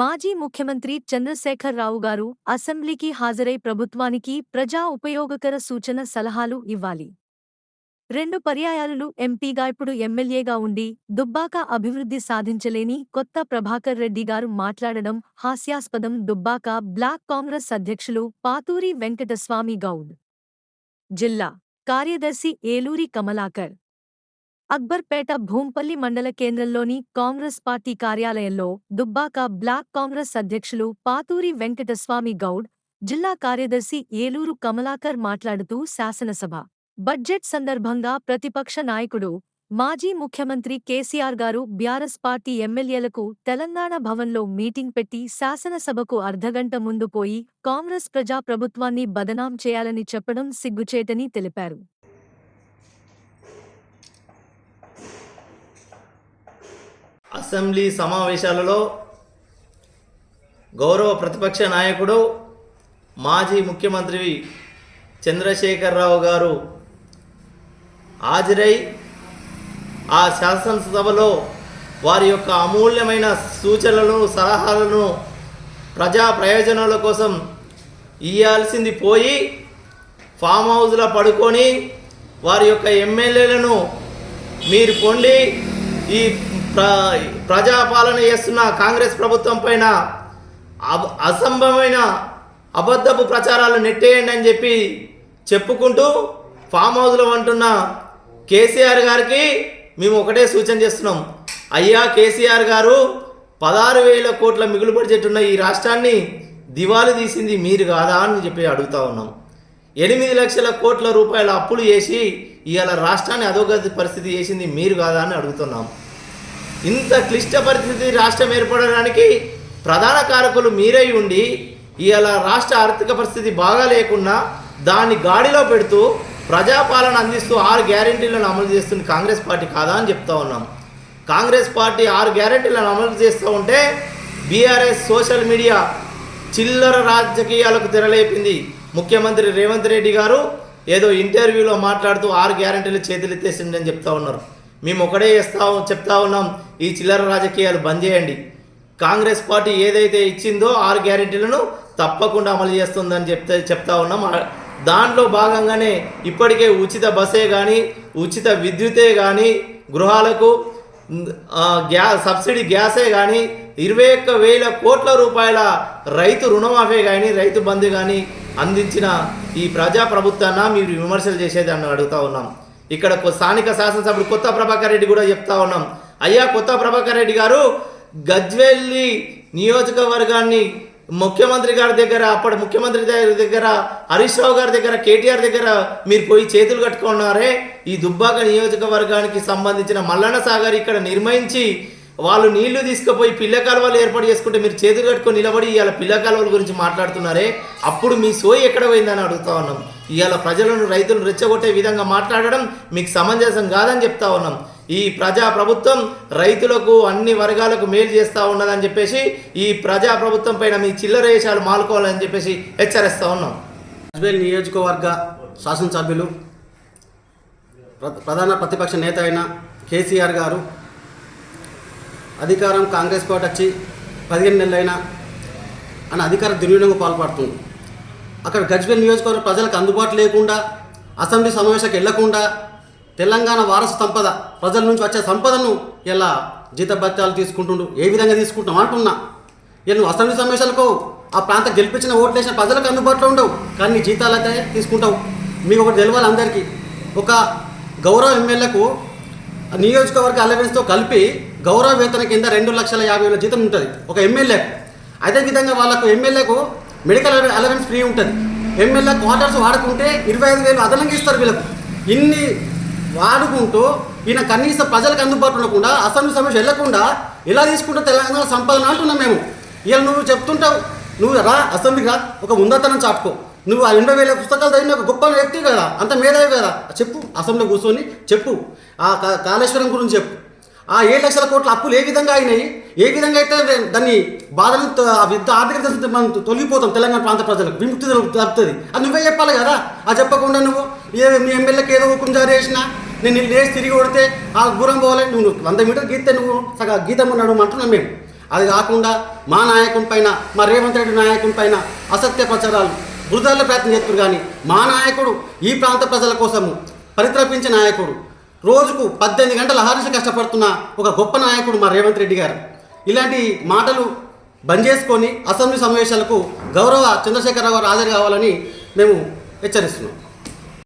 మాజీ ముఖ్యమంత్రి చంద్రశేఖర్ రావు గారు అసెంబ్లీకి హాజరై ప్రభుత్వానికి ప్రజా ఉపయోగకర సూచన సలహాలు ఇవ్వాలి. రెండు పర్యాయాలు ఎంపీగా ఇప్పుడు ఎమ్మెల్యేగా ఉండి దుబ్బాక అభివృద్ధి సాధించలేని కొత్త ప్రభాకర్ రెడ్డి గారు మాట్లాడడం హాస్యాస్పదం దుబ్బాక బ్లాక్ కాంగ్రెస్ అధ్యక్షులు పాతూరి వెంకటస్వామి గౌడ్. జిల్లా కార్యదర్శి ఏలూరి కమలాకర్. అక్బర్పేట భూంపల్లి మండల కేంద్రంలోని కాంగ్రెస్ పార్టీ కార్యాలయంలో దుబ్బాక బ్లాక్ కాంగ్రెస్ అధ్యక్షులు పాతూరి వెంకటస్వామి గౌడ్ జిల్లా కార్యదర్శి ఏలూరు కమలాకర్ మాట్లాడుతూ శాసనసభ. బడ్జెట్ సందర్భంగా ప్రతిపక్ష నాయకుడు మాజీ ముఖ్యమంత్రి కేసీఆర్ గారు బ్యారస్ పార్టీ ఎమ్మెల్యేలకు తెలంగాణ భవన్లో మీటింగ్ పెట్టి శాసనసభకు అర్ధగంట ముందు పోయి కాంగ్రెస్ ప్రజా ప్రభుత్వాన్ని బదనాం చేయాలని చెప్పడం సిగ్గుచేటని తెలిపారు. అసెంబ్లీ సమావేశాలలో గౌరవ ప్రతిపక్ష నాయకుడు మాజీ ముఖ్యమంత్రి చంద్రశేఖరరావు గారు హాజరై ఆ శాసనసభలో వారి యొక్క అమూల్యమైన సూచనలను సలహాలను ప్రజా ప్రయోజనాల కోసం ఇయ్యాల్సింది పోయి ఫామ్ హౌస్లో పడుకొని వారి యొక్క ఎమ్మెల్యేలను మీరు పొండి ఈ ప్ర ప్రజాపాలన చేస్తున్న కాంగ్రెస్ ప్రభుత్వం పైన అబ అసంభవమైన అబద్ధపు ప్రచారాలు నెట్టేయండి అని చెప్పి చెప్పుకుంటూ ఫామ్ హౌస్లో అంటున్న కేసీఆర్ గారికి మేము ఒకటే సూచన చేస్తున్నాం. అయ్యా కేసీఆర్ గారు పదహారు వేల కోట్ల మిగులు బడ్జెట్ ఉన్న ఈ రాష్ట్రాన్ని దివాలు తీసింది మీరు కాదా అని చెప్పి అడుగుతా ఉన్నాం. ఎనిమిది లక్షల కోట్ల రూపాయల అప్పులు చేసి ఇవాళ రాష్ట్రాన్ని అధోగతి పరిస్థితి చేసింది మీరు కాదా అని అడుగుతున్నాం. ఇంత క్లిష్ట పరిస్థితి రాష్ట్రం ఏర్పడడానికి ప్రధాన కారకులు మీరై ఉండి ఇవాళ రాష్ట్ర ఆర్థిక పరిస్థితి బాగా లేకున్నా దాన్ని గాడిలో పెడుతూ ప్రజాపాలన అందిస్తూ ఆరు గ్యారెంటీలను అమలు చేస్తుంది కాంగ్రెస్ పార్టీ కాదా అని చెప్తా ఉన్నాం. కాంగ్రెస్ పార్టీ ఆరు గ్యారెంటీలను అమలు చేస్తూ ఉంటే బీఆర్ఎస్ సోషల్ మీడియా చిల్లర రాజకీయాలకు తెరలేపింది ముఖ్యమంత్రి రేవంత్ రెడ్డి గారు. ఏదో ఇంటర్వ్యూలో మాట్లాడుతూ ఆరు గ్యారెంటీలు చేతులెత్తేసింది అని చెప్తా ఉన్నారు. మేము ఒకటే ఇస్తా చెప్తా ఉన్నాం ఈ చిల్లర రాజకీయాలు బంద్ చేయండి. కాంగ్రెస్ పార్టీ ఏదైతే ఇచ్చిందో ఆరు గ్యారెంటీలను తప్పకుండా అమలు చేస్తుందని చెప్తే చెప్తా ఉన్నాం. దాంట్లో భాగంగానే ఇప్పటికే ఉచిత బస్సే కానీ ఉచిత విద్యుతే కానీ గృహాలకు గ్యా సబ్సిడీ గ్యాసే కానీ ఇరవై ఒక్క వేల కోట్ల రూపాయల రైతు రుణమాఫీ కానీ రైతు బంధు కానీ అందించిన ఈ ప్రజా ప్రభుత్వాన్న మీరు విమర్శలు చేసేదాన్ని అడుగుతా ఉన్నాం. ఇక్కడ స్థానిక శాసనసభ్యుడు కొత్త ప్రభాకర్ రెడ్డి కూడా చెప్తా ఉన్నాం. అయ్యా కొత్త ప్రభాకర్ రెడ్డి గారు గజ్వెల్లి నియోజకవర్గాన్ని ముఖ్యమంత్రి గారి దగ్గర అప్పటి ముఖ్యమంత్రి గారి దగ్గర హరీష్ రావు గారి దగ్గర కేటీఆర్ దగ్గర మీరు పోయి చేతులు కట్టుకున్నారే. ఈ దుబ్బాక నియోజకవర్గానికి సంబంధించిన మల్లన్న సాగర్ ఇక్కడ నిర్మించి వాళ్ళు నీళ్ళు తీసుకుపోయి పిల్ల కాలువలు ఏర్పాటు చేసుకుంటే మీరు చేతులు కట్టుకొని నిలబడి ఇవాళ పిల్ల కాలువల గురించి మాట్లాడుతున్నారే? అప్పుడు మీ సోయి ఎక్కడ పోయిందని అడుగుతా ఉన్నాం. ఇవాళ ప్రజలను రైతులను రెచ్చగొట్టే విధంగా మాట్లాడడం మీకు సమంజసం కాదని చెప్తా ఉన్నాం. ఈ ప్రజా ప్రభుత్వం రైతులకు అన్ని వర్గాలకు మేలు చేస్తూ ఉన్నదని చెప్పేసి ఈ ప్రజా ప్రభుత్వం పైన మీ చిల్లర వేషాలు మాలుకోవాలని చెప్పేసి హెచ్చరిస్తూ ఉన్నాం. అజ్మేర్ నియోజకవర్గ శాసనసభ్యులు ప్ర- ప్రధాన ప్రతిపక్ష నేత అయిన కేసీఆర్ గారు అధికారం కాంగ్రెస్ పార్టీ వచ్చి పదిహేను నెలలైనా అని అధికార దుర్వినియోగం పాల్పడుతుంది. అక్కడ గజ్వేల్ నియోజకవర్గ ప్రజలకు అందుబాటు లేకుండా అసెంబ్లీ సమావేశాలకు వెళ్ళకుండా తెలంగాణ వారసు సంపద ప్రజల నుంచి వచ్చే సంపదను ఇలా జీతభత్యాలు తీసుకుంటుండు. ఏ విధంగా తీసుకుంటాం అంటున్నా ఇలా నువ్వు అసెంబ్లీ సమావేశాలకు ఆ ప్రాంతం గెలిపించిన ఓట్లు వేసిన ప్రజలకు అందుబాటులో ఉండవు. కానీ నీ జీతాలు అయితే తీసుకుంటావు. మీకు ఒకటి తెలియాలి అందరికీ. ఒక గౌరవ ఎమ్మెల్యేకు నియోజకవర్గ అలవెన్స్తో కలిపి గౌరవ వేతన కింద రెండు లక్షల యాభై వేల జీతం ఉంటుంది. ఒక ఎమ్మెల్యేకు అదేవిధంగా వాళ్ళకు ఎమ్మెల్యేకు మెడికల్ అలవెన్స్ ఫ్రీ ఉంటుంది. ఎమ్మెల్యే క్వార్టర్స్ వాడుకుంటే ఇరవై ఐదు వేలు అదనంగా ఇస్తారు వీళ్ళకు. ఇన్ని వాడుకుంటూ ఈయన కనీసం ప్రజలకు అందుబాటులో ఉండకుండా అసెంబ్లీ సమస్య వెళ్ళకుండా ఇలా తీసుకుంటే తెలంగాణ సంపాదన అంటున్నాం మేము. ఇలా నువ్వు చెప్తుంటావు నువ్వు రా అసెంబ్లీకి రా ఒక ఉందతనం చాటుకో. నువ్వు ఆ ఎనభై వేల పుస్తకాలు చదివిన ఒక గొప్ప వ్యక్తి కదా అంత మేధావి కదా. చెప్పు అసెంబ్లీ కూర్చొని చెప్పు. ఆ కాళేశ్వరం గురించి చెప్పు. ఆ ఏడు లక్షల కోట్ల అప్పులు ఏ విధంగా అయినాయి? ఏ విధంగా అయితే దాన్ని బాధలు విద్య ఆర్థిక దశ మనం తొలగిపోతాం తెలంగాణ ప్రాంత ప్రజలకు విముక్తి తప్పుతుంది అది నువ్వే చెప్పాలి కదా. అది చెప్పకుండా నువ్వు ఏ మీ ఎమ్మెల్యేకి ఏదో హుకుం జారీ చేసినా నేను లేచి తిరిగి కొడితే ఆ గురం పోవాలి నువ్వు వంద మీటర్ గీతే నువ్వు సగ గీతం ఉన్నాడు అంటున్నాం మేము. అది కాకుండా మా నాయకుని పైన మా రేవంత్ రెడ్డి నాయకుని పైన అసత్య ప్రచారాలు బురదల ప్రయత్నం చేస్తున్నారు కానీ మా నాయకుడు ఈ ప్రాంత ప్రజల కోసము పరిత్రపించే నాయకుడు. రోజుకు పద్దెనిమిది గంటల హారిసి కష్టపడుతున్న ఒక గొప్ప నాయకుడు మా రేవంత్ రెడ్డి గారు. ఇలాంటి మాటలు బంద్ చేసుకొని అసెంబ్లీ సమావేశాలకు గౌరవ చంద్రశేఖరరావు గారు హాజరు కావాలని మేము హెచ్చరిస్తున్నాం.